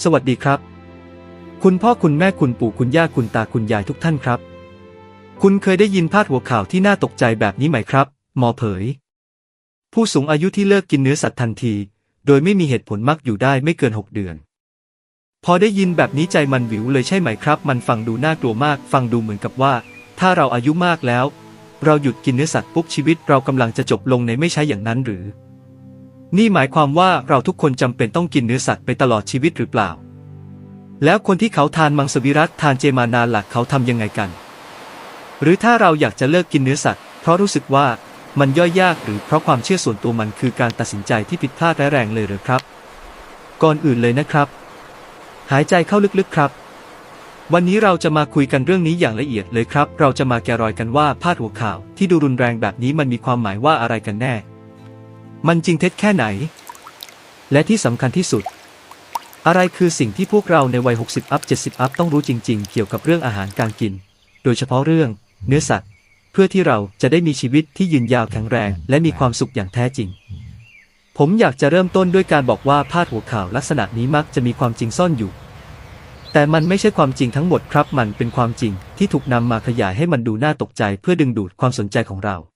สวัสดีครับ คุณพ่อคุณแม่คุณปู่คุณย่าคุณตาคุณยายทุกท่านครับ คุณเคยได้ยินพาดหัวข่าวที่น่าตกใจแบบนี้ไหมครับ หมอเผย ผู้สูงอายุที่เลิกกินเนื้อสัตว์ทันที โดยไม่มีเหตุผลมักอยู่ได้ไม่เกิน 6 เดือน พอได้ยินแบบนี้ใจมันวิวเลยใช่ไหมครับ มันฟังดูน่ากลัวมาก ฟังดูเหมือนกับว่า ถ้าเราอายุมากแล้ว เราหยุดกินเนื้อสัตว์ปุ๊บชีวิตเรากำลังจะจบลงในไม่ใช่อย่างนั้นหรือ นี่หมายความว่าเราทุกคนจำเป็นต้องกินเนื้อสัตว์ไปตลอดชีวิตหรือเปล่า แล้วคนที่เขาทานมังสวิรัตทานเจมานานหลักเขาทำยังไงกัน หรือถ้าเราอยากจะเลิกกินเนื้อสัตว์ เพราะรู้สึกว่ามันย่อยยากหรือเพราะความเชื่อส่วนตัวมันคือการตัดสินใจที่ผิดพลาดร้ายแรงเลยหรือครับ ก่อนอื่นเลยนะครับ หายใจเข้าลึกๆครับ วันนี้เราจะมาคุยกันเรื่องนี้อย่างละเอียดเลยครับ เราจะมาแกะรอยกันว่าพาดหัวข่าวที่ดูรุนแรงแบบนี้มันมีความหมายว่าอะไรกันแน่ มันจริงเท็จแค่ไหน และที่สำคัญที่สุด อะไรคือสิ่งที่พวกเราในวัย 60 อัพ 70 อัพต้องรู้จริง ๆ เกี่ยวกับเรื่องอาหารการกิน โดยเฉพาะเรื่อง เนื้อสัตว์ เพื่อที่เราจะได้มีชีวิตที่ยืนยาวแข็งแรง และมีความสุขอย่างแท้จริง ผมอยากจะเริ่มต้นด้วยการบอกว่าพาดหัวข่าวลักษณะนี้มักจะมีความจริงซ่อนอยู่ แต่มันไม่ใช่ความจริงทั้งหมดครับ มันเป็นความจริงที่ถูกนำมาขยายให้มันดูน่าตกใจเพื่อดึงดูดความสนใจของเรา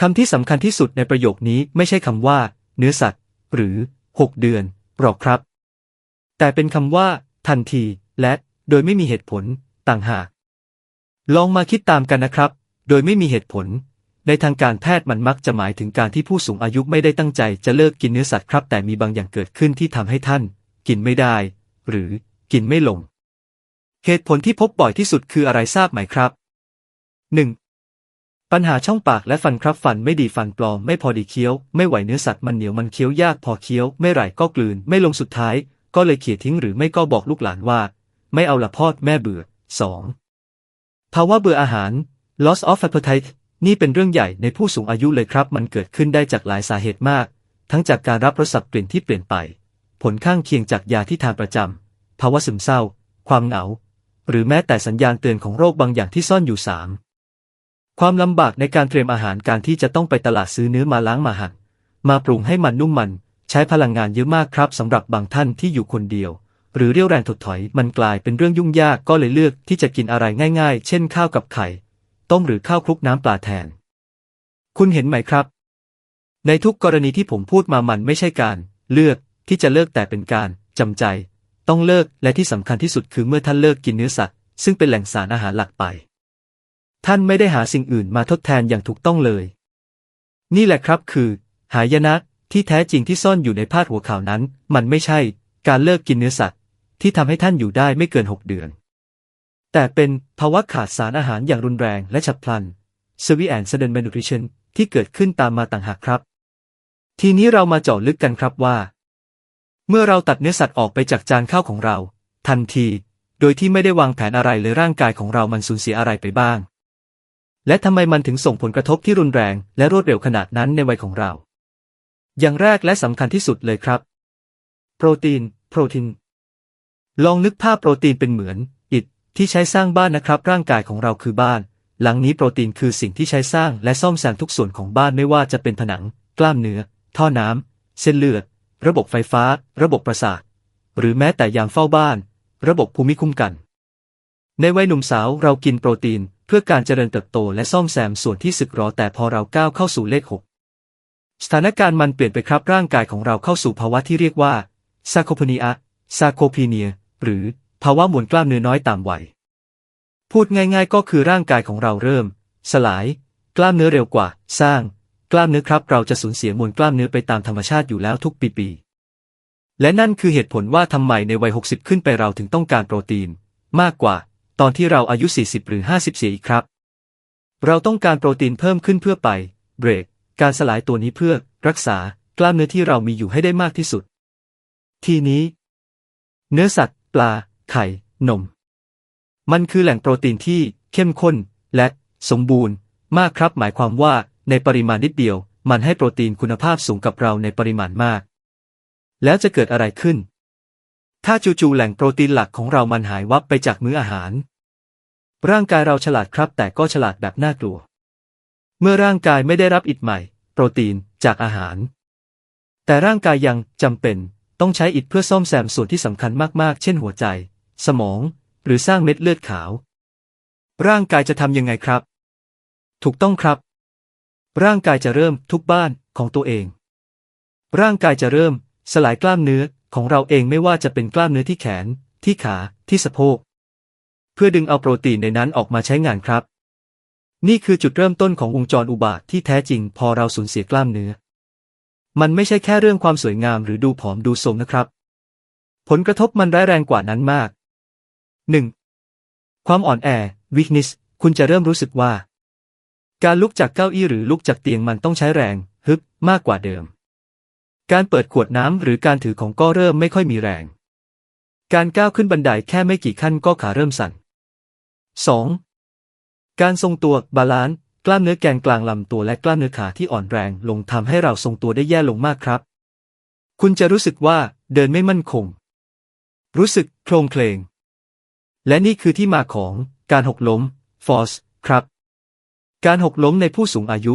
คำที่สำคัญที่สุดในประโยคนี้ไม่ใช่คำว่า เนื้อสัตว์ หรือ 6 เดือนหรอกครับ แต่เป็นคำว่า ทันที และ โดยไม่มีเหตุผล ต่างหาก ลองมาคิดตามกันนะครับ โดยไม่มีเหตุผล ในทางการแพทย์มันมักจะหมายถึงการที่ผู้สูงอายุไม่ได้ตั้งใจจะเลิกกินเนื้อสัตว์ครับ แต่มีบางอย่างเกิดขึ้นที่ทำให้ท่าน กินไม่ได้ หรือ กินไม่ลง เหตุผลที่พบบ่อยที่สุดคืออะไรทราบไหมครับ 1. ปัญหาช่องปากและฟันครับฟันไม่ดีฟันปลอมไม่พอดีเคี้ยว ไม่ไหวเนื้อสัตว์มันเหนียวมันเคี้ยวยากพอเคี้ยว ไม่ไหร่ก็กลืน ไม่ลงสุดท้าย ก็เลยเขี่ยทิ้งหรือไม่ก็บอกลูกหลานว่า ไม่เอาละพ่อแม่เบื่อ 2. ภาวะเบื่ออาหาร loss of appetite นี่เป็นเรื่องใหญ่ในผู้สูงอายุเลยครับ มันเกิดขึ้นได้จากหลายสาเหตุมาก ทั้งจากการรับรสสับกลิ่นที่เปลี่ยนไป ผลข้างเคียงจากยาที่ทานประจำภาวะซึมเศร้า ความเหงา หรือแม้แต่สัญญาณเตือนของโรคบางอย่างที่ซ่อนอยู่ 3. ความลำบากในการเตรียมอาหารการที่จะต้องไปตลาดซื้อเนื้อมาล้างมาหั่นมาปรุงให้มันนุ่มมัน ใช้พลังงานเยอะมากครับสำหรับบางท่านที่อยู่คนเดียว หรือเรี่ยวแรงถดถอยมันกลายเป็นเรื่องยุ่งยากก็เลยเลือกที่จะกินอะไรง่ายๆ เช่นข้าวกับไข่ ต้มหรือข้าวคลุกน้ำปลาแทน คุณเห็นไหมครับ ในทุกกรณีที่ผมพูดมามันไม่ใช่การ เลือกที่จะเลิกแต่เป็นการจำใจ ต้องเลิกและที่สำคัญที่สุดคือเมื่อท่านเลิกกินเนื้อสัตว์ซึ่งเป็นแหล่งสารอาหารหลักไป ท่านไม่ได้หาสิ่งอื่นมาทดแทนอย่างถูกต้องเลย นี่แหละครับคือ หายนะที่แท้จริงที่ซ่อนอยู่ในพาดหัวข่าวนั้น มันไม่ใช่การเลิกกินเนื้อสัตว์ ที่ทำให้ท่านอยู่ได้ไม่เกิน6เดือน แต่เป็นภาวะขาดสารอาหารอย่างรุนแรงและฉับพลัน severe and sudden malnutrition ที่เกิดขึ้นตามมาต่างหากครับ ทีนี้เรามาเจาะลึกกันครับว่า เมื่อเราตัดเนื้อสัตว์ออกไปจากจานข้าวของเรา ทันที โดยที่ไม่ได้วางแผนอะไรเลยร่างกายของเรามันสูญเสียอะไรไปบ้าง และทำไมมันถึงส่งผลกระทบที่รุนแรงและรวดเร็วขนาดนั้นในวัยของเรา อย่างแรกและสำคัญที่สุดเลยครับ โปรตีน โปรตีน ลองนึกภาพโปรตีนเป็นเหมือน อิฐที่ใช้สร้างบ้านนะครับ ร่างกายของเราคือบ้าน หลังนี้โปรตีนคือสิ่งที่ใช้สร้างและซ่อมแซมทุกส่วนของบ้านไม่ว่าจะเป็นผนัง กล้ามเนื้อ ท่อน้ำ เส้นเลือด ระบบไฟฟ้า ระบบประสาท หรือแม้แต่ยามเฝ้าบ้าน ระบบภูมิคุ้มกัน ในวัยหนุ่มสาวเรากินโปรตีน เพื่อการเจริญเติบโตและซ่อมแซมส่วนที่สึกหรอแต่พอเราก้าวเข้าสู่เลขหกสถานการณ์มันเปลี่ยนไปครับร่างกายของเราเข้าสู่ภาวะที่เรียกว่าซาโคพนีอาซาโคพีเนีย หรือภาวะมวลกล้ามเนื้อน้อยตามวัย พูดง่ายๆก็คือร่างกายของเราเริ่ม สลาย กล้ามเนื้อเร็วกว่า สร้าง กล้ามเนื้อครับ เราจะสูญเสียมวลกล้ามเนื้อไปตามธรรมชาติอยู่แล้วทุกปีๆและนั่นคือเหตุผลว่าทำไมในวัย 60 ขึ้นไปเราถึงต้องการโปรตีน มากกว่า ตอนที่เราอายุ 40 หรือ 50 เสียอีกครับ เราต้องการโปรตีนเพิ่มขึ้นเพื่อไป เบรก การสลายตัวนี้เพื่อ รักษากล้ามเนื้อที่เรามีอยู่ให้ได้มากที่สุด ทีนี้ เนื้อสัตว์ ปลา ไข่ นม มันคือแหล่งโปรตีนที่เข้มข้น และสมบูรณ์มากครับ หมายความว่าในปริมาณนิดเดียว มันให้โปรตีนคุณภาพสูงกับเราในปริมาณมาก แล้วจะเกิดอะไรขึ้น ถ้าจู่ๆแหล่งโปรตีนหลักของเรามันหายวับไปจากมื้ออาหาร ร่างกายเราฉลาดครับ แต่ก็ฉลาดแบบน่ากลัว เมื่อร่างกายไม่ได้รับอิฐใหม่ โปรตีนจากอาหาร แต่ร่างกายยังจำเป็นต้องใช้อิฐเพื่อซ่อมแซมส่วนที่สำคัญมากๆ เช่นหัวใจ สมอง หรือสร้างเม็ดเลือดขาว ร่างกายจะทำยังไงครับ ถูกต้องครับ ร่างกายจะเริ่มทุบบ้านของตัวเอง ร่างกายจะเริ่มสลายกล้ามเนื้อ ของเราเองไม่ว่าจะเป็นกล้ามเนื้อที่แขน ที่ขา ที่สะโพก เพื่อดึงเอาโปรตีนในนั้นออกมาใช้งานครับ นี่คือจุดเริ่มต้นของวงจรอุบาทที่แท้จริงพอเราสูญเสียกล้ามเนื้อ มันไม่ใช่แค่เรื่องความสวยงามหรือดูผอมดูโทรมนะครับ ผลกระทบมันร้ายแรงกว่านั้นมาก 1. ความอ่อนแอ weakness คุณจะเริ่มรู้สึกว่า การลุกจากเก้าอี้หรือลุกจากเตียงมันต้องใช้แรงฮึบมากกว่าเดิม การเปิดขวดน้ำหรือการถือของก็เริ่มไม่ค่อยมีแรง การก้าวขึ้นบันไดแค่ไม่กี่ขั้นก็ขาเริ่มสั่น 2. การทรงตัวบาลานซ์กล้ามเนื้อแกนกลางลำตัวและกล้ามเนื้อขาที่อ่อนแรงลงทำให้เราทรงตัวได้แย่ลงมากครับ คุณจะรู้สึกว่าเดินไม่มั่นคง รู้สึกโครงเคลง และนี่คือที่มาของการหกล้ม force ครับ การหกล้มในผู้สูงอายุ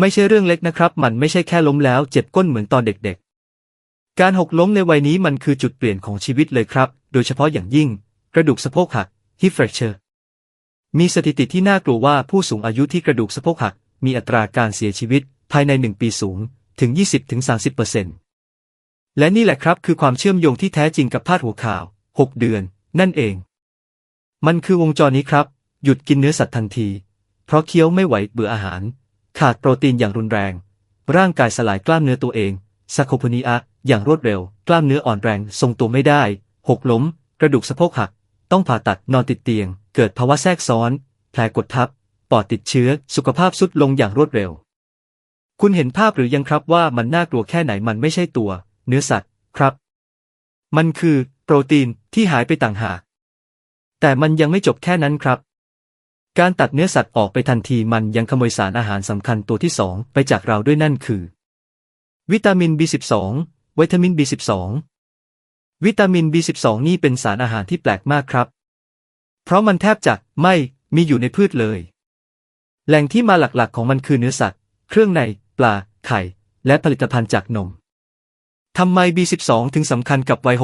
ไม่ใช่เรื่องเล็กนะครับ มันไม่ใช่แค่ล้มแล้วเจ็บก้นเหมือนตอนเด็กๆ การหกล้มในวัยนี้มันคือจุดเปลี่ยนของชีวิตเลยครับ โดยเฉพาะอย่างยิ่ง กระดูกสะโพกหัก hip fracture มีสถิติที่น่ากลัวว่าผู้สูงอายุที่กระดูกสะโพกหัก มีอัตราการเสียชีวิต ภายในหนึ่งปีสูงถึง 20-30%และนี่แหละครับคือความเชื่อมโยงที่แท้จริงกับพาดหัวข่าว 6 เดือน นั่นเอง มันคือวงจรนี้ครับ หยุดกินเนื้อสัตว์ทันที เพราะเคี้ยวไม่ไหวเบื่ออาหาร ขาดโปรตีนอย่างรุนแรง ร่างกายสลายกล้ามเนื้อตัวเองซาโคพนีอะอย่างรวดเร็ว กล้ามเนื้ออ่อนแรงทรงตัวไม่ได้ หกล้ม กระดูกสะโพกหัก ต้องผ่าตัดนอนติดเตียง เกิดภาวะแทรกซ้อน แผลกดทับ ปอดติดเชื้อ สุขภาพทรุดลงอย่างรวดเร็ว คุณเห็นภาพหรือยังครับว่ามันน่ากลัวแค่ไหนมันไม่ใช่ตัว เนื้อสัตว์ครับ มันคือ โปรตีนที่หายไปต่างหากแต่มันยังไม่จบแค่นั้นครับ การตัดเนื้อสัตว์ออกไปทันทีมันยังขโมยสารอาหารสำคัญตัวที่สองไปจากเราด้วยนั่นคือ วิตามิน B12 วิตามิน B12 วิตามิน B12 นี่เป็นสารอาหารที่แปลกมากครับ เพราะมันแทบจะไม่มีอยู่ในพืชเลย แหล่งที่มาหลักๆของมันคือเนื้อสัตว์ เครื่องใน ปลา ไข่ และผลิตภัณฑ์จากนมทำไม B12 ถึงสำคัญกับวัย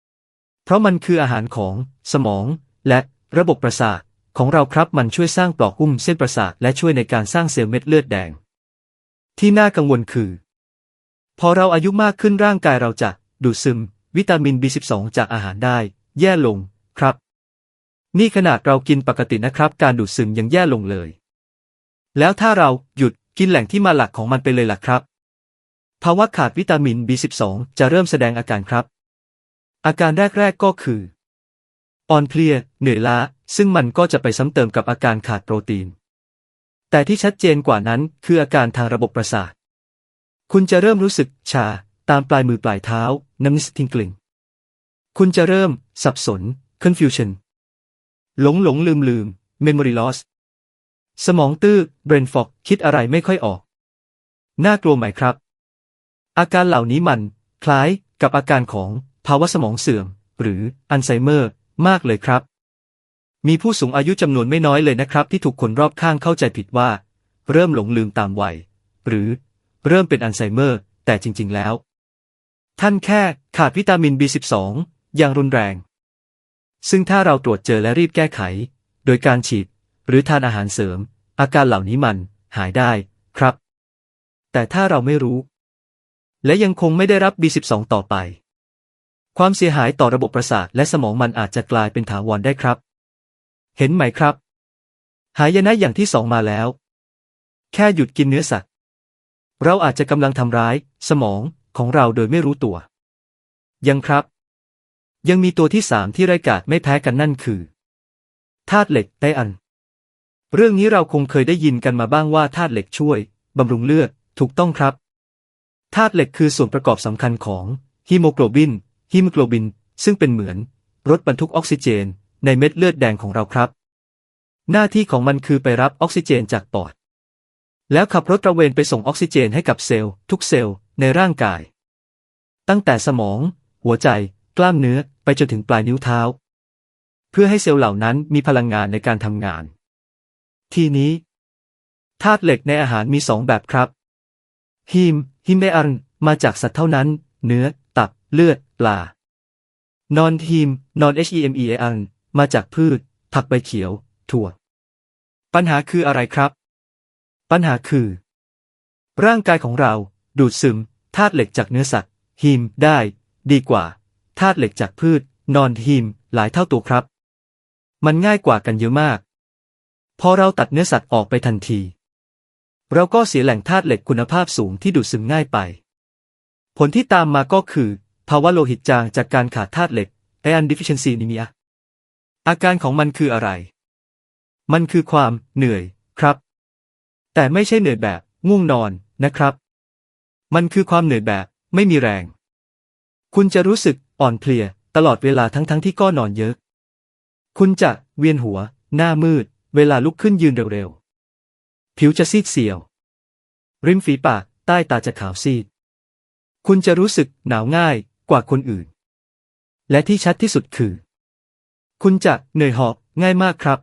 60 เพราะมันคืออาหารของสมองและระบบประสาท ของเราครับมันช่วยสร้างปลอกหุ้มเส้นประสาทและช่วยในการสร้างเซลล์เม็ดเลือดแดง ที่น่ากังวลคือ พอเราอายุมากขึ้นร่างกายเราจะดูดซึม วิตามิน B12 จากอาหารได้ แย่ลงครับ นี่ขนาดเรากินปกตินะครับ การดูดซึมยังแย่ลงเลย แล้วถ้าเราหยุดกินแหล่งที่มาหลักของมันไปเลยล่ะครับ ภาวะขาดวิตามิน B12 จะเริ่มแสดงอาการครับ อาการแรกๆก็คือ อ่อนเพลีย เหนื่อยล้า ซึ่งมันก็จะไปซ้ำเติมกับอาการขาดโปรตีน แต่ที่ชัดเจนกว่านั้นคืออาการทางระบบประสาท คุณจะเริ่มรู้สึกชา ตามปลายมือปลายเท้า น้ำนิสทิงกลิ่งคุณจะเริ่ม สับสน confusion หลงหลงลืมลืม memory loss สมองตื้อ brain fog คิดอะไรไม่ค่อยออก น่ากลัวไหมครับ อาการเหล่านี้มัน คล้ายกับอาการของภาวะสมองเสื่อม หรืออัลไซเมอร์ มากเลยครับ มีผู้สูงอายุจำนวนไม่น้อยเลยนะครับ ที่ถูกคนรอบข้างเข้าใจผิดว่า เริ่มหลงลืมตามวัย หรือเริ่มเป็นอัลไซเมอร์ แต่จริง ๆ แล้ว ท่านแค่ขาดวิตามิน B12 อย่างรุนแรง ซึ่งถ้าเราตรวจเจอและรีบแก้ไข โดยการฉีด หรือทานอาหารเสริม อาการเหล่านี้มันหายได้ครับ แต่ถ้าเราไม่รู้ และยังคงไม่ได้รับ B12 ต่อไป ความเสียหายต่อระบบประสาทและสมองมันอาจจะกลายเป็นถาวรได้ครับ เห็นไหมครับ หายนะอย่างที่สองมาแล้ว แค่หยุดกินเนื้อสัตว์ เราอาจจะกำลังทำร้าย สมองของเราโดยไม่รู้ตัว ยังครับ ยังมีตัวที่สามที่ไร้กาจไม่แพ้กันนั่นคือธาตุเหล็กไดอัน เรื่องนี้เราคงเคยได้ยินกันมาบ้างว่าธาตุเหล็กช่วยบำรุงเลือดถูกต้องครับธาตุเหล็กคือส่วนประกอบสำคัญของฮีโมโกลบินฮีโมโกลบิน ซึ่งเป็นเหมือน รถบรรทุกออกซิเจน ในเม็ดเลือดแดงของเราครับ หน้าที่ของมันคือไปรับออกซิเจนจากปอด แล้วขับรถตระเวนไปส่งออกซิเจนให้กับเซลล์ทุกเซลล์ในร่างกาย ตั้งแต่สมอง หัวใจ กล้ามเนื้อไปจนถึงปลายนิ้วเท้า เพื่อให้เซลล์เหล่านั้นมีพลังงานในการทำงาน ทีนี้ธาตุเหล็กในอาหารมีสองแบบครับฮีมฮิมเบอันมาจากสัตว์เท่านั้น เนื้อ ตับ เลือด ปลานอนทีมนอน H E M E A N มาจากพืช ผักใบเขียว ถั่ว ปัญหาคืออะไรครับ ปัญหาคือ ร่างกายของเราดูดซึมธาตุเหล็กจากเนื้อสัตว์ฮีมได้ ดีกว่าธาตุเหล็กจากพืช นอนฮีมหลายเท่าตัวครับ มันง่ายกว่ากันเยอะมาก พอเราตัดเนื้อสัตว์ออกไปทันที เราก็เสียแหล่งธาตุเหล็กคุณภาพสูงที่ดูดซึมง่ายไป ผลที่ตามมาก็คือ ภาวะโลหิตจางจากการขาดธาตุเหล็ก iron deficiency anemia อาการของมันคืออะไร มันคือความเหนื่อยครับ แต่ไม่ใช่เหนื่อยแบบง่วงนอนนะครับ มันคือความเหนื่อยแบบไม่มีแรง คุณจะรู้สึกอ่อนเพลียตลอดเวลาทั้งๆทที่ก็นอนเยอะ คุณจะเวียนหัว หน้ามืด เวลาลุกขึ้นยืนเร็วๆ ผิวจะซีดเสียว ริมฝีปากใต้ตาจะขาวซีด คุณจะรู้สึกหนาวง่ายกว่าคนอื่น และที่ชัดที่สุดคือ คุณจะเหนื่อยหอบง่ายมากครับ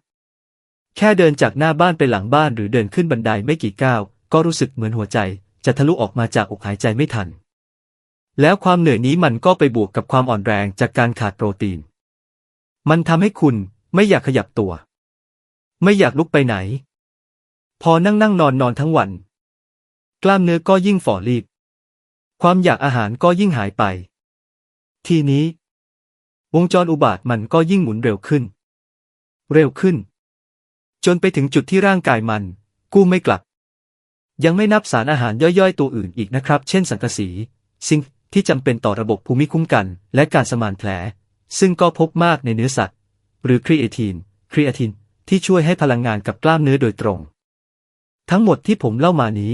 แค่เดินจากหน้าบ้านไปหลังบ้านหรือเดินขึ้นบันไดไม่กี่ก้าว ก็รู้สึกเหมือนหัวใจ จะทะลุออกมาจากอกหายใจไม่ทัน แล้วความเหนื่อยนี้มันก็ไปบวกกับความอ่อนแรงจากการขาดโปรตีน มันทำให้คุณไม่อยากขยับตัว ไม่อยากลุกไปไหน พอนั่งนั่งนอนนอนทั้งวัน กล้ามเนื้อก็ยิ่งฝ่อรีบ ความอยากอาหารก็ยิ่งหายไป ทีนี้ วงจรอุบาทมันก็ยิ่งหมุนเร็วขึ้น เร็วขึ้น จนไปถึงจุดที่ร่างกายมัน กู้ไม่กลับ ยังไม่นับสารอาหารย่อยๆ ตัวอื่นอีกนะครับ เช่นสังกะสีซิงที่จำเป็นต่อระบบภูมิคุ้มกัน และการสมานแผล ซึ่งก็พบมากในเนื้อสัตว์ หรือครีเอทีน ครีเอทิน ที่ช่วยให้พลังงานกับกล้ามเนื้อโดยตรง ทั้งหมดที่ผมเล่ามานี้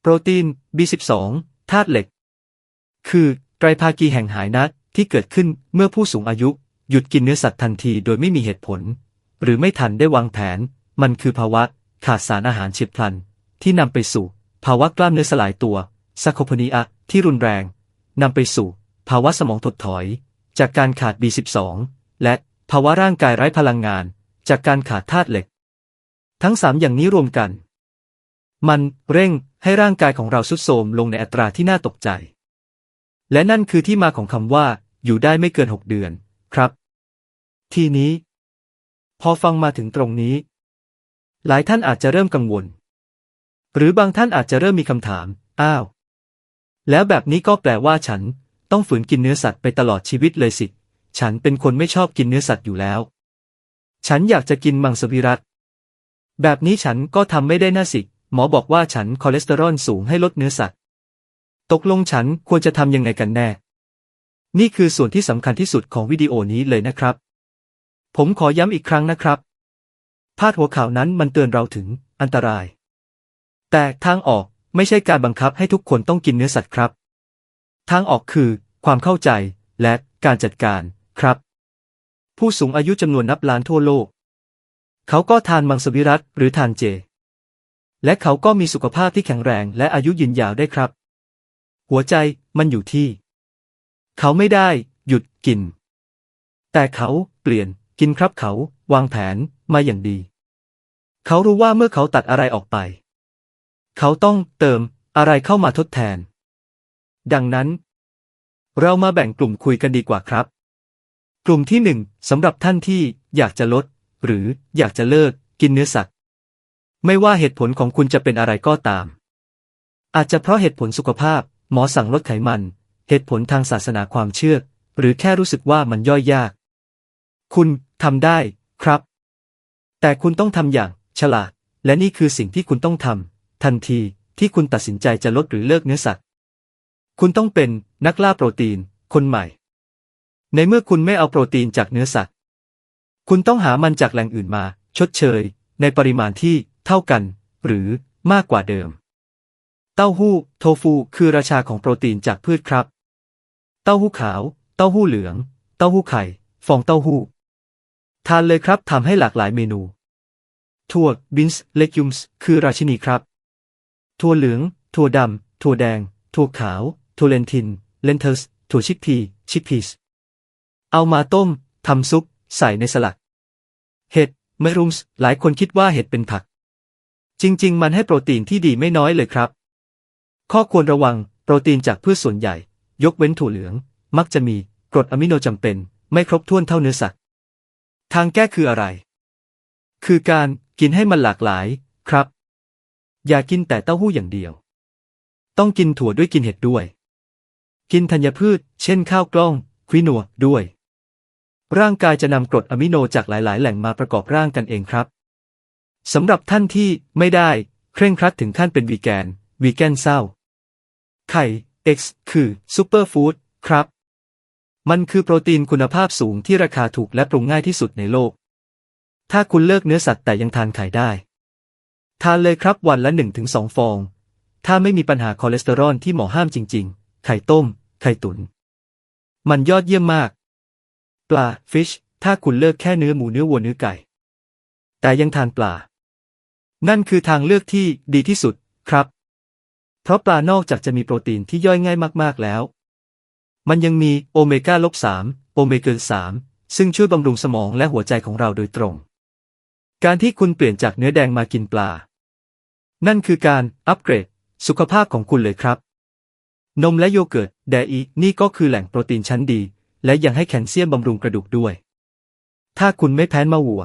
โปรตีน B12 ธาตุเหล็ก คือไตรภาคีแห่งหายนะ ที่เกิดขึ้นเมื่อผู้สูงอายุ หยุดกินเนื้อสัตว์ทันทีโดยไม่มีเหตุผล หรือไม่ทันได้วางแผน มันคือภาวะขาดสารอาหารเฉียบพลัน ที่นำไปสู่ ภาวะกล้ามเนื้อสลายตัวซาโคพนีอะที่รุนแรงนำไปสู่ ภาวะสมองถดถอย จากการขาด B12 และภาวะร่างกายไร้พลังงาน จากการขาดธาตุเหล็ก ทั้งสามอย่างนี้รวมกัน มันเร่งให้ร่างกายของเราสุดโทรมลงในอัตราที่น่าตกใจ และนั่นคือที่มาของคำว่า อยู่ได้ไม่เกินหกเดือน ครับ ทีนี้ พอฟังมาถึงตรงนี้ หลายท่านอาจจะเริ่มกังวล หรือบางท่านอาจจะเริ่มมีคำถาม อ้าว แล้วแบบนี้ก็แปลว่าฉันต้องฝืนกินเนื้อสัตว์ไปตลอดชีวิตเลยสิ ฉันเป็นคนไม่ชอบกินเนื้อสัตว์อยู่แล้ว ฉันอยากจะกินมังสวิรัต แบบนี้ฉันก็ทำไม่ได้น่าสิ หมอบอกว่าฉันคอเลสเตอรอลสูงให้ลดเนื้อสัตว์ ตกลงฉันควรจะทำยังไงกันแน่ นี่คือส่วนที่สำคัญที่สุดของวิดีโอนี้เลยนะครับ ผมขอย้ำอีกครั้งนะครับ พาดหัวข่าวนั้นมันเตือนเราถึงอันตราย แต่ทางออกไม่ใช่การบังคับให้ทุกคนต้องกินเนื้อสัตว์ครับ ทางออกคือความเข้าใจและการจัดการครับ ผู้สูงอายุจำนวนนับล้านทั่วโลก เขาก็ทานมังสวิรัตหรือทานเจ และเขาก็มีสุขภาพที่แข็งแรงและอายุยืนยาวได้ครับ หัวใจมันอยู่ที่ เขาไม่ได้ หยุดกิน แต่เขาเปลี่ยนกินครับเขา วางแผนมาอย่างดี เขารู้ว่าเมื่อเขาตัดอะไรออกไป เขาต้องเติมอะไรเข้ามาทดแทน ดังนั้น เรามาแบ่งกลุ่มคุยกันดีกว่าครับ กลุ่มที่หนึ่งสำหรับท่านที่อยากจะลด หรืออยากจะเลิกกินเนื้อสัตว์ ไม่ว่าเหตุผลของคุณจะเป็นอะไรก็ตาม อาจจะเพราะเหตุผลสุขภาพ หมอสั่งลดไขมัน เหตุผลทางศาสนาความเชื่อ หรือแค่รู้สึกว่ามันย่อยยาก คุณทำได้ครับ แต่คุณต้องทำอย่างฉลาด และนี่คือสิ่งที่คุณต้องทำทันทีที่คุณตัดสินใจจะลดหรือเลิกเนื้อสัตว์ คุณต้องเป็นนักล่าโปรตีน คนใหม่ ในเมื่อคุณไม่เอาโปรตีนจากเนื้อสัตว์ คุณต้องหามันจากแหล่งอื่นมา ชดเชย ในปริมาณที่เท่ากัน หรือมากกว่าเดิม เต้าหู้ โทฟู คือราชาของโปรตีนจากพืชครับ เต้าหู้ขาว เต้าหู้เหลือง เต้าหู้ไข่ ฟองเต้าหู้ ทานเลยครับทำให้หลากหลายเมนู ถั่วบินส์เลกิมส์คือราชินีครับ ถั่วเหลือง ถั่วดำ ถั่วแดง ถั่วขาว ถั่วเลนทิน เลนเทสถั่วชิคพี ชิคพีสเอามาต้มทำซุป ใส่ในสลัด เห็ดเมรุมส์หลายคนคิดว่าเห็ดเป็นผัก จริง ๆ มันให้โปรตีนที่ดีไม่น้อยเลยครับ ข้อควรระวังโปรตีนจากพืชส่วนใหญ่ ยกเว้นถั่วเหลือง มักจะมีกรดอะมิโนจำเป็น ไม่ครบถ้วนเท่าเนื้อสัตว์ ทางแก้คืออะไร คือการกินให้มันหลากหลายครับ อย่ากินแต่เต้าหู้อย่างเดียว ต้องกินถั่วด้วยกินเห็ดด้วย กินธัญพืช เช่นข้าวกล้องควินัวด้วย ร่างกายจะนำกรดอะมิโนจากหลาย ๆ แหล่งมาประกอบร่างกันเองครับสำหรับท่านที่ไม่ได้เคร่งครัดถึงขั้นเป็นวีแกน วีแกนเศร้า ไข่ X คือซูเปอร์ฟู้ดครับ มันคือโปรตีนคุณภาพสูงที่ราคาถูกและปรุงง่ายที่สุดในโลก ถ้าคุณเลิกเนื้อสัตว์แต่ยังทานไข่ได้ ทานเลยครับวันละ 1-2 ฟอง ถ้าไม่มีปัญหาคอเลสเตอรอลที่หมอห้ามจริง ๆ ไข่ต้ม ไข่ตุนมันยอดเยี่ยมมาก ปลาฟิชถ้าคุณเลิกแค่เนื้อหมูเนื้อวัวเนื้อไก่ แต่ยังทานปลา นั่นคือทางเลือกที่ดีที่สุดครับ เพราะปลานอกจากจะมีโปรตีนที่ย่อยง่ายมากๆแล้ว มันยังมีโอเมก้าลบ3โอเมก้า3ซึ่งช่วยบำรุงสมองและหัวใจของเราโดยตรง การที่คุณเปลี่ยนจากเนื้อแดงมากินปลา นั่นคือการอัปเกรด สุขภาพของคุณเลยครับ นมและโยเกิร์ตไดอีนี่ก็คือแหล่งโปรตีนชั้นดี และยังให้แคลเซียมบำรุงกระดูกด้วย ถ้าคุณไม่แพ้มาวัว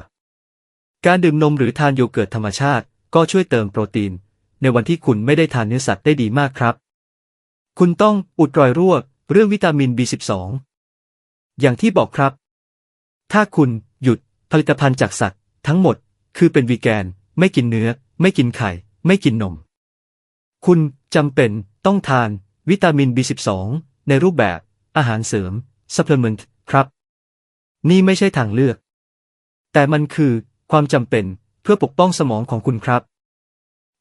การดื่มนมหรือทานโยเกิร์ตธรรมชาติ ก็ช่วยเติมโปรตีน ในวันที่คุณไม่ได้ทานเนื้อสัตว์ได้ดีมากครับ คุณต้องอุดรอยรั่วเรื่องวิตามิน B12 อย่างที่บอกครับ ถ้าคุณหยุดผลิตภัณฑ์จากสัตว์ ทั้งหมด คือเป็นวีแกน ไม่กินเนื้อ ไม่กินไข่ ไม่กินนม คุณจำเป็นต้องทานวิตามิน B12 ในรูปแบบ อาหารเสริม supplement ครับ นี่ไม่ใช่ทางเลือก แต่มันคือความจำเป็นเพื่อปกป้องสมองของคุณครับ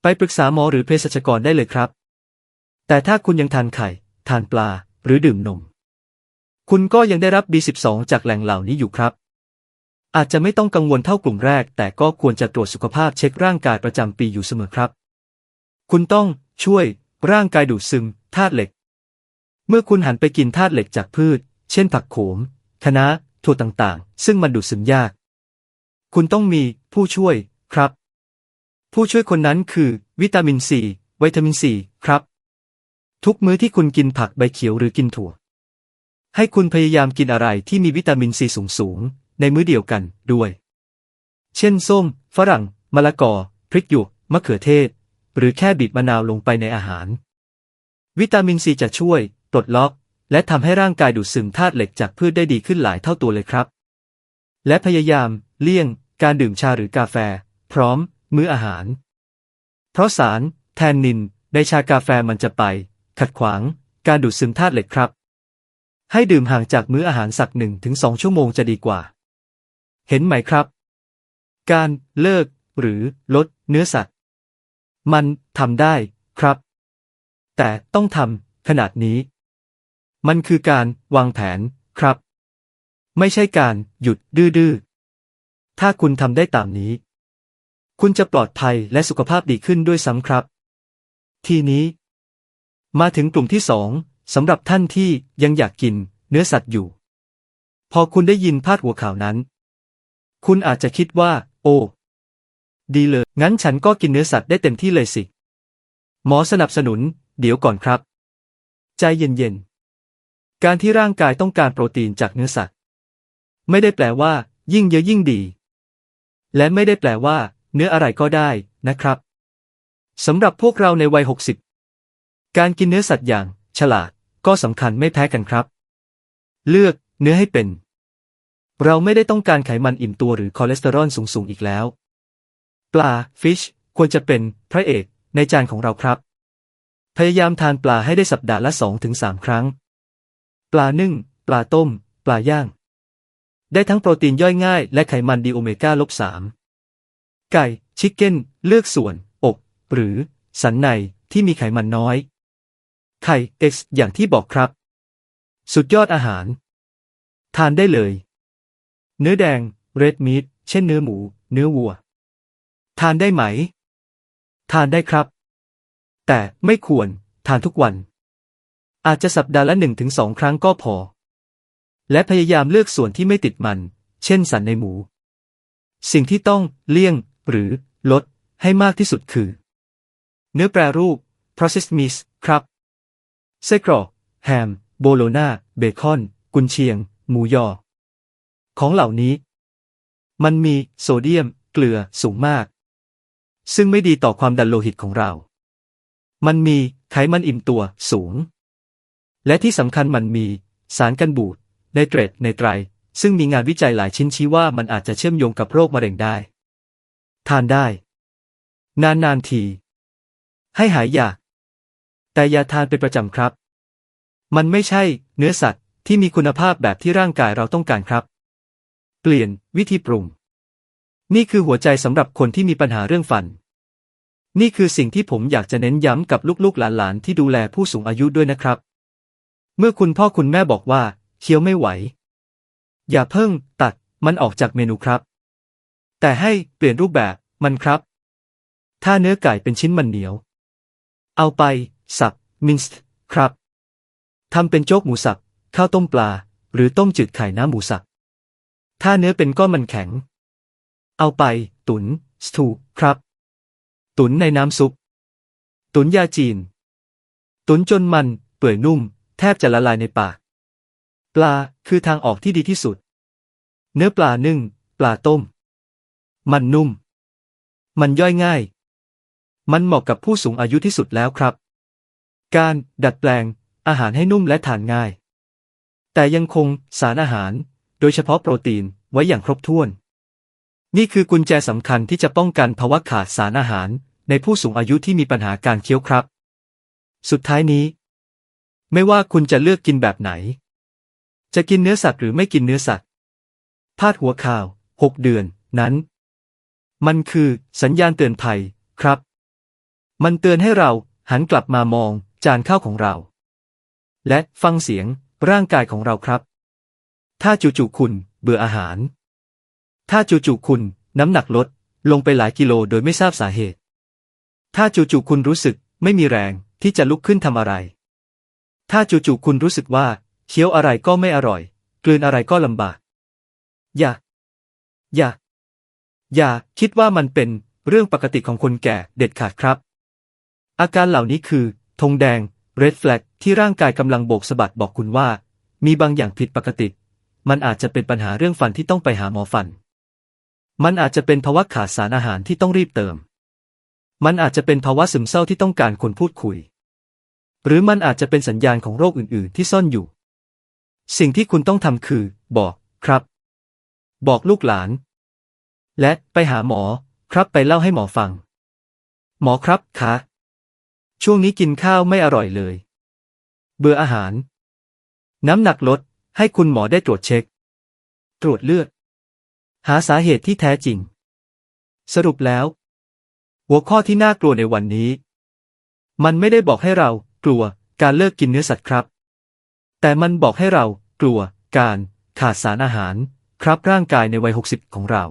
ไปปรึกษาหมอหรือเภสัชกรได้เลยครับ แต่ถ้าคุณยังทานไข่ ทานปลา หรือดื่มนม คุณก็ยังได้รับ B12 จากแหล่งเหล่านี้อยู่ครับ อาจจะไม่ต้องกังวลเท่ากลุ่มแรก แต่ก็ควรจะตรวจสุขภาพเช็คร่างกายประจำปีอยู่เสมอครับ คุณต้องช่วย ร่างกายดูดซึมธาตุเหล็ก เมื่อคุณหันไปกินธาตุเหล็กจากพืช เช่นผักโขมคะน้าถั่วต่างๆ ซึ่งมันดูดซึมยาก คุณต้องมีผู้ช่วยครับ ผู้ช่วยคนนั้นคือ วิตามินซีวิตามินซีครับ ทุกมื้อที่คุณกินผักใบเขียวหรือกินถั่ว ให้คุณพยายามกินอะไรที่มีวิตามินซีสูงๆในมื้อเดียวกันด้วย เช่นส้ม ฝรั่ง มะละกอ พริกหยวกมะเขือเทศ หรือแค่บีบมะนาวลงไปในอาหาร วิตามินซีจะช่วยปลดล็อก และทำให้ร่างกายดูดซึมธาตุเหล็กจากพืชได้ดีขึ้นหลายเท่าตัวเลยครับ และพยายาม เลี่ยง การดื่มชาหรือกาแฟ พร้อม มื้ออาหาร เพราะสารแทนนินในชากาแฟมันจะไป ขัดขวาง การดูดซึมธาตุเหล็กครับ ให้ดื่มห่างจากมื้ออาหารสักหนึ่งถึงสองชั่วโมงจะดีกว่า เห็นไหมครับ การเลิกหรือลดเนื้อสัตว์ มันทำได้ครับ แต่ต้องทำขนาดนี้ มันคือการวางแผนครับ ไม่ใช่การหยุดดื้อๆถ้าคุณทำได้ตามนี้ คุณจะปลอดภัยและสุขภาพดีขึ้นด้วยซ้ำครับ ทีนี้ มาถึงกลุ่มที่สองสำหรับท่านที่ยังอยากกินเนื้อสัตว์อยู่ พอคุณได้ยินพาดหัวข่าวนั้น คุณอาจจะคิดว่า โอ้ ดีเลย งั้นฉันก็กินเนื้อสัตว์ได้เต็มที่เลยสิ หมอสนับสนุน เดี๋ยวก่อนครับ ใจเย็นๆ การที่ร่างกายต้องการโปรตีนจากเนื้อสัตว์ ไม่ได้แปลว่า ยิ่งเยอะยิ่งดี และไม่ได้แปลว่า เนื้ออะไรก็ได้นะครับสำหรับพวกเราในวัย 60 การกินเนื้อสัตว์อย่างฉลาดก็สำคัญไม่แพ้กันครับ เลือกเนื้อให้เป็น เราไม่ได้ต้องการไขมันอิ่มตัวหรือคอเลสเตอรอลสูงๆอีกแล้ว ปลาฟิชควรจะเป็นพระเอกในจานของเราครับ พยายามทานปลาให้ได้สัปดาห์ละ 2-3 ครั้ง ปลานึ่ง ปลาต้ม ปลาย่าง ได้ทั้งโปรตีนย่อยง่ายและไขมันดีโอเมก้าลบ3 ไก่ชิคเก้น เลือกส่วน อก หรือ สันในที่มีไขมันน้อย ไข่ X อย่างที่บอกครับ สุดยอดอาหาร ทานได้เลย เนื้อแดงเรดมีทเช่นเนื้อหมู เนื้อวัว ทานได้ไหม ทานได้ครับ แต่ไม่ควรทานทุกวัน อาจจะสัปดาห์ละหนึ่งถึงสองครั้งก็พอ และพยายามเลือกส่วนที่ไม่ติดมัน เช่นสันในหมู สิ่งที่ต้องเลี่ยง หรือลดให้มากที่สุดคือ เนื้อแปรรูป processed meats ครับไส้กรอกแฮม โบโลนาเบคอน กุนเชียง หมูยอ ของเหล่านี้ มันมีโซเดียม เกลือสูงมาก ซึ่งไม่ดีต่อความดันโลหิตของเรา มันมีไขมันอิ่มตัวสูง และที่สำคัญมันมีสารกันบูดไนเตรตไนไตร ซึ่งมีงานวิจัยหลายชิ้นชี้ว่ามันอาจจะเชื่อมโยงกับโรคมะเร็งได้ ทานได้ นานๆที ให้หายอยาก แต่อย่าทานเป็นประจำครับ มันไม่ใช่ เนื้อสัตว์ที่มีคุณภาพแบบที่ร่างกายเราต้องการครับ เปลี่ยนวิธีปรุง นี่คือหัวใจสำหรับคนที่มีปัญหาเรื่องฟัน นี่คือสิ่งที่ผมอยากจะเน้นย้ำกับลูกๆหลานๆที่ดูแลผู้สูงอายุด้วยนะครับ เมื่อคุณพ่อคุณแม่บอกว่าเคี้ยวไม่ไหว อย่าเพิ่งตัดมันออกจากเมนูครับ แต่ให้เปลี่ยนรูปแบบมันครับ ถ้าเนื้อไก่เป็นชิ้นมันเหนียว เอาไป สับมินส์ครับทำเป็นโจ๊กหมูสับข้าวต้มปลา หรือต้มจืดไข่น้ำหมูสับถ้าเนื้อเป็นก้อนมันแข็ง เอาไป ตุนสตูครับ ตุนในน้ำซุป ตุนยาจีน ตุนจนมัน เปื่อยนุ่ม แทบจะละลายในปาก ปลาคือทางออกที่ดีที่สุด เนื้อปลานึ่ง ปลาต้ม มันนุ่ม มันย่อยง่าย มันเหมาะกับผู้สูงอายุที่สุดแล้วครับ การดัดแปลงอาหารให้นุ่มและทานง่าย แต่ยังคงสารอาหาร โดยเฉพาะโปรตีนไว้อย่างครบถ้วน นี่คือกุญแจสำคัญที่จะป้องกันภาวะขาดสารอาหาร ในผู้สูงอายุที่มีปัญหาการเคี้ยวครับ สุดท้ายนี้ ไม่ว่าคุณจะเลือกกินแบบไหน จะกินเนื้อสัตว์หรือไม่กินเนื้อสัตว์พาดหัวข่าว 6 เดือนนั้น มันคือสัญญาณเตือนภัยครับ มันเตือนให้เราหันกลับมามองจานข้าวของเรา และฟังเสียงร่างกายของเราครับ ถ้าจู่ๆคุณเบื่ออาหาร ถ้าจู่ๆคุณน้ำหนักลดลงไปหลายกิโลโดยไม่ทราบสาเหตุ ถ้าจู่ๆคุณรู้สึกไม่มีแรงที่จะลุกขึ้นทำอะไร ถ้าจู่ๆคุณรู้สึกว่าเคี้ยวอะไรก็ไม่อร่อย กลืนอะไรก็ลำบาก อย่า อย่า อย่าคิดว่ามันเป็นเรื่องปกติของคนแก่เด็ดขาดครับ อาการเหล่านี้คือธงแดง red flag ที่ร่างกายกำลังโบกสะบัดบอกคุณว่า มีบางอย่างผิดปกติ มันอาจจะเป็นปัญหาเรื่องฟันที่ต้องไปหาหมอฟัน มันอาจจะเป็นภาวะขาดสารอาหารที่ต้องรีบเติม มันอาจจะเป็นภาวะซึมเศร้าที่ต้องการคนพูดคุย หรือมันอาจจะเป็นสัญญาณของโรคอื่น ๆ ที่ซ่อนอยู่ สิ่งที่คุณต้องทำคือ บอกครับ บอกลูกหลาน และไปหาหมอ ครับไปเล่าให้หมอฟัง หมอครับคะช่วงนี้กินข้าวไม่อร่อยเลย เบื่ออาหาร น้ำหนักลด ให้คุณหมอได้ตรวจเช็ค ตรวจเลือด หาสาเหตุที่แท้จริง สรุปแล้ว หัวข้อที่น่ากลัวในวันนี้ มันไม่ได้บอกให้เรากลัวการเลิกกินเนื้อสัตว์ครับ แต่มันบอกให้เรากลัวการขาดสารอาหาร ครับร่างกายในวัย 60 ของเรา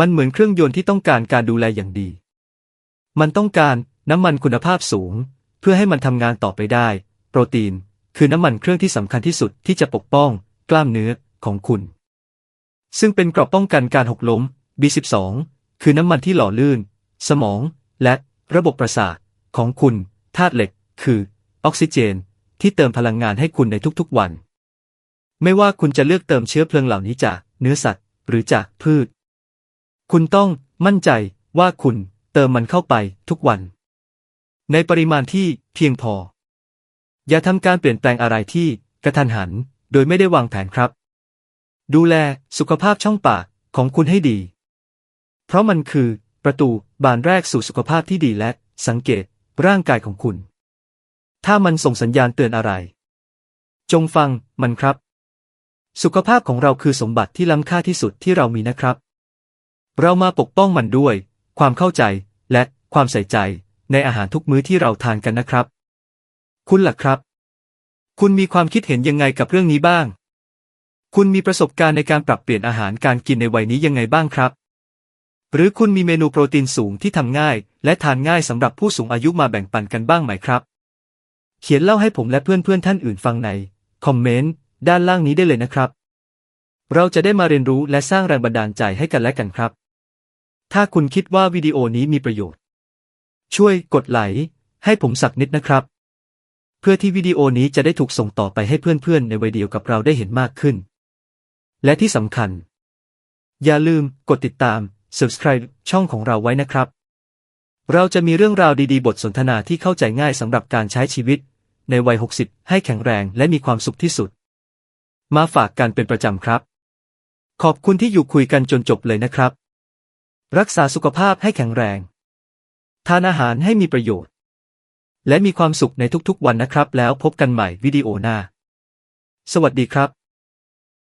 มันเหมือนเครื่องยนต์ที่ต้องการการดูแลอย่างดี มันต้องการน้ำมันคุณภาพสูง เพื่อให้มันทำงานต่อไปได้ โปรตีน คือน้ำมันเครื่องที่สำคัญที่สุดที่จะปกป้อง กล้ามเนื้อของคุณ ซึ่งเป็นกราะป้องกันการหกล้ม B12 คือน้ำมันที่หล่อลื่น สมอง และระบบประสาทของคุณธาตุเหล็ก คือ ออกซิเจน ที่เติมพลังงานให้คุณในทุกๆวัน ไม่ว่าคุณจะเลือกเติมเชื้อเพลิงเหล่านี้จากเนื้อสัตว์ หรือจากพืช คุณต้องมั่นใจว่าคุณเติมมันเข้าไปทุกวัน ในปริมาณที่เพียงพอ อย่าทำการเปลี่ยนแปลงอะไรที่กระทันหันโดยไม่ได้วางแผนครับ ดูแลสุขภาพช่องปากของคุณให้ดี เพราะมันคือประตูบานแรกสู่สุขภาพที่ดีและสังเกตร่างกายของคุณ ถ้ามันส่งสัญญาณเตือนอะไร จงฟังมันครับ สุขภาพของเราคือสมบัติที่ล้ำค่าที่สุดที่เรามีนะครับ เรามาปกป้องมันด้วย ความเข้าใจและความใส่ใจในอาหารทุกมื้อที่เราทานกันนะครับ คุณล่ะครับ คุณมีความคิดเห็นยังไงกับเรื่องนี้บ้าง คุณมีประสบการณ์ในการปรับเปลี่ยนอาหารการกินในวัยนี้ยังไงบ้างครับ หรือคุณมีเมนูโปรตีนสูงที่ทำง่าย และทานง่ายสำหรับผู้สูงอายุมาแบ่งปันกันบ้างไหมครับ เขียนเล่าให้ผมและเพื่อนๆท่านอื่นฟังในคอมเมนต์ด้านล่างนี้ได้เลยนะครับ เราจะได้มาเรียนรู้และสร้างแรงบันดาลใจให้กันและกันครับ ถ้าคุณคิดว่าวิดีโอนี้มีประโยชน์ ช่วยกดไลค์ให้ผมสักนิดนะครับ เพื่อที่วิดีโอนี้จะได้ถูกส่งต่อไปให้เพื่อนๆ ในวัยเดียวกับเราได้เห็นมากขึ้น และที่สำคัญ อย่าลืมกดติดตาม subscribe ช่องของเราไว้นะครับ เราจะมีเรื่องราวดีๆ บทสนทนาที่เข้าใจง่ายสำหรับการใช้ชีวิต ในวัย 60 ให้แข็งแรงและมีความสุขที่สุด มาฝากกันเป็นประจำครับ ขอบคุณที่อยู่คุยกันจนจบเลยนะครับ รักษาสุขภาพให้แข็งแรง ทานอาหารให้มีประโยชน์ และมีความสุขในทุกๆวันนะครับ แล้วพบกันใหม่วิดีโอหน้า สวัสดีครับ